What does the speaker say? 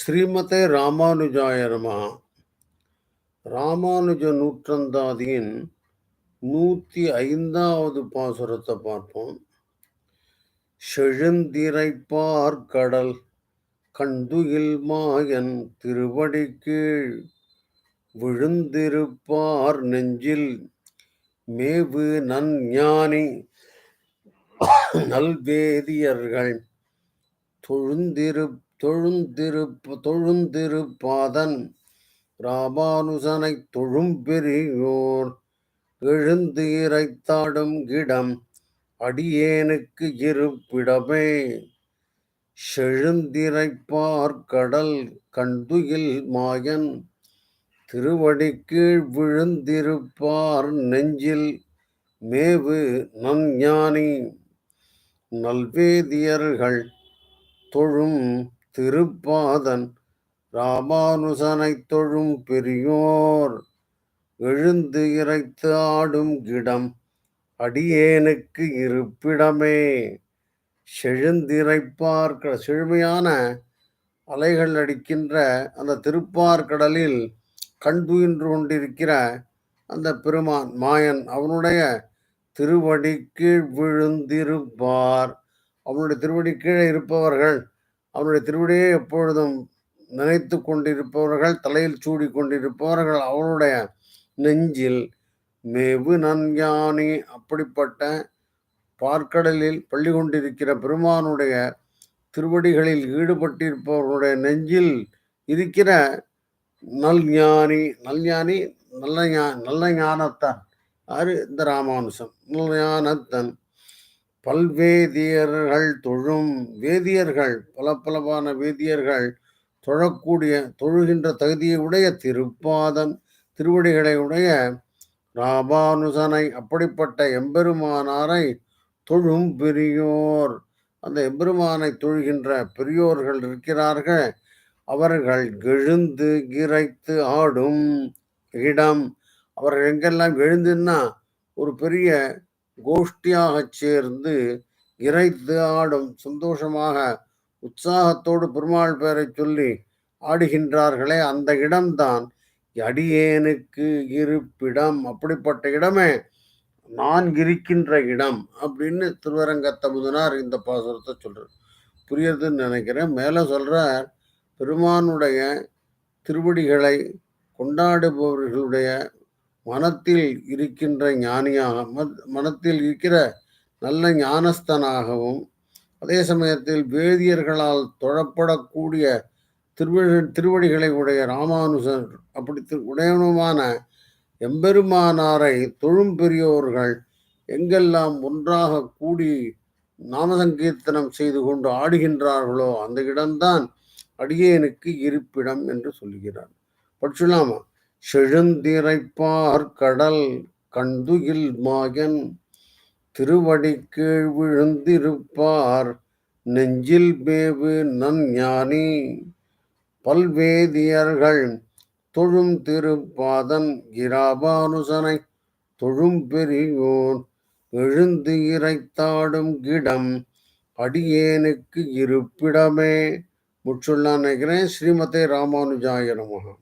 ஸ்ரீமதே ராமானுஜாய ராமானுஜ நூற்றந்தாதியின் நூற்றி ஐந்தாவது பாசுரத்தை பார்ப்போம். செழுந்திரைப்பார் கடல் கண்டுகில் மாயன் திருவடி கீழ். விழுந்திருப்பார் நெஞ்சில் மேவு நன்ஞானி நல்வேதியர்கள் தொழுந்திரு தொழுந்திருப்பாதன் ராமானுசனை தொழும்பெரியோர் எழுந்து இறைத்தாடும் கிடம் அடியேனுக்கு இருப்பிடமே. செழுந்திரைப்பார் கடல் கண்டுகில் மாயன் திருவடி கீழ் விழுந்திருப்பார் நெஞ்சில் மேவு நன்ஞானி நல்வேதியர்கள் தொழும் திருப்பாதன் ராமானுசனை தொழும் பெரியோர் எழுந்து இறைத்து ஆடும் கிடம் அடியேனுக்கு இருப்பிடமே. செழுந்திரைப்பார் செழுமையான அலைகள் அடிக்கின்ற அந்த திருப்பார்கடலில் கண் துயின்று கொண்டிருக்கிற அந்த பெருமான் மாயன் அவனுடைய திருவடி கீழ் விழுந்திருப்பார். அவனுடைய திருவடி கீழே இருப்பவர்கள் அவனுடைய திருவடியை எப்பொழுதும் நினைத்து கொண்டிருப்பவர்கள் தலையில் சூடி கொண்டிருப்பவர்கள் அவனுடைய நெஞ்சில் மேவு நன்யானி அப்படிப்பட்ட பார்க்கடலில் பள்ளி கொண்டிருக்கிற பெருமானுடைய திருவடிகளில் ஈடுபட்டிருப்பவர்களுடைய நெஞ்சில் இருக்கிற நல் ஞானி நல்ல ஞா நல்ல ஞானத்தான். யாரு இந்த ராமானுசம் நல்ல ஞானத்தன் பல்வேதியர்கள் தொழும் வேதியர்கள் பல பலவான வேதியர்கள் தொழக்கூடிய தொழுகின்ற தகுதியை உடைய திருப்பாதம் திருவடிகளை உடைய ராபானுசனை அப்படிப்பட்ட எம்பெருமானாரை தொழும் பெரியோர். அந்த எம்பெருமானை தொழுகின்ற பெரியோர்கள் இருக்கிறார்கள். அவர்கள் எழுந்து கிரைத்து ஆடும் இடம். அவர்கள் எங்கெல்லாம் எழுந்துன்னா ஒரு பெரிய கோஷ்டியாக சேர்ந்து இறைத்து ஆடும் சந்தோஷமாக உற்சாகத்தோடு பெருமாள் பெயரை சொல்லி ஆடுகின்றார்களே அந்த இடம்தான் அடியேனுக்கு இருப்பிடம். அப்படிப்பட்ட இடமே நான் இருக்கின்ற இடம் அப்படின்னு திருவரங்க தமுதனார் இந்த பாசுரத்தை சொல்கிறார் புரியுதுன்னு நினைக்கிறேன். மேலே சொல்கிறார் பெருமானுடைய திருவடிகளை கொண்டாடுபவர்களுடைய மனத்தில் இருக்கின்ற ஞானியாக மனத்தில் இருக்கிற நல்ல ஞானஸ்தனாகவும் அதே சமயத்தில் வேதியர்களால் தொழப்படக்கூடிய திருவழி திருவடிகளை உடைய ராமானுசர் அப்படி உடையவனுமான எம்பெருமானாரை தொழும் பெரியோர்கள் எங்கெல்லாம் ஒன்றாக கூடி நாமசங்கீர்த்தனம் செய்து கொண்டு ஆடுகின்றார்களோ அந்த இடம்தான் அடியேனுக்கு இருப்பிடம் என்று சொல்கிறார் படிச்சுலாமா செழுந்திரைப்பார் கடல் கண்துகில் மாயன் திருவடி கீழ் விழுந்திருப்பார் நெஞ்சில் மேவு நன் ஞானி. பல்வேதியர்கள் தொழும் திருப்பாதன் கிராபானுசனை தொழும் பெரியோன் எழுந்து இறைத்தாடும் கிடம் அடியேனுக்கு இருப்பிடமே. முற்றுள்ளான் நினைக்கிறேன் ஸ்ரீமதே ராமானுஜாய நமகம்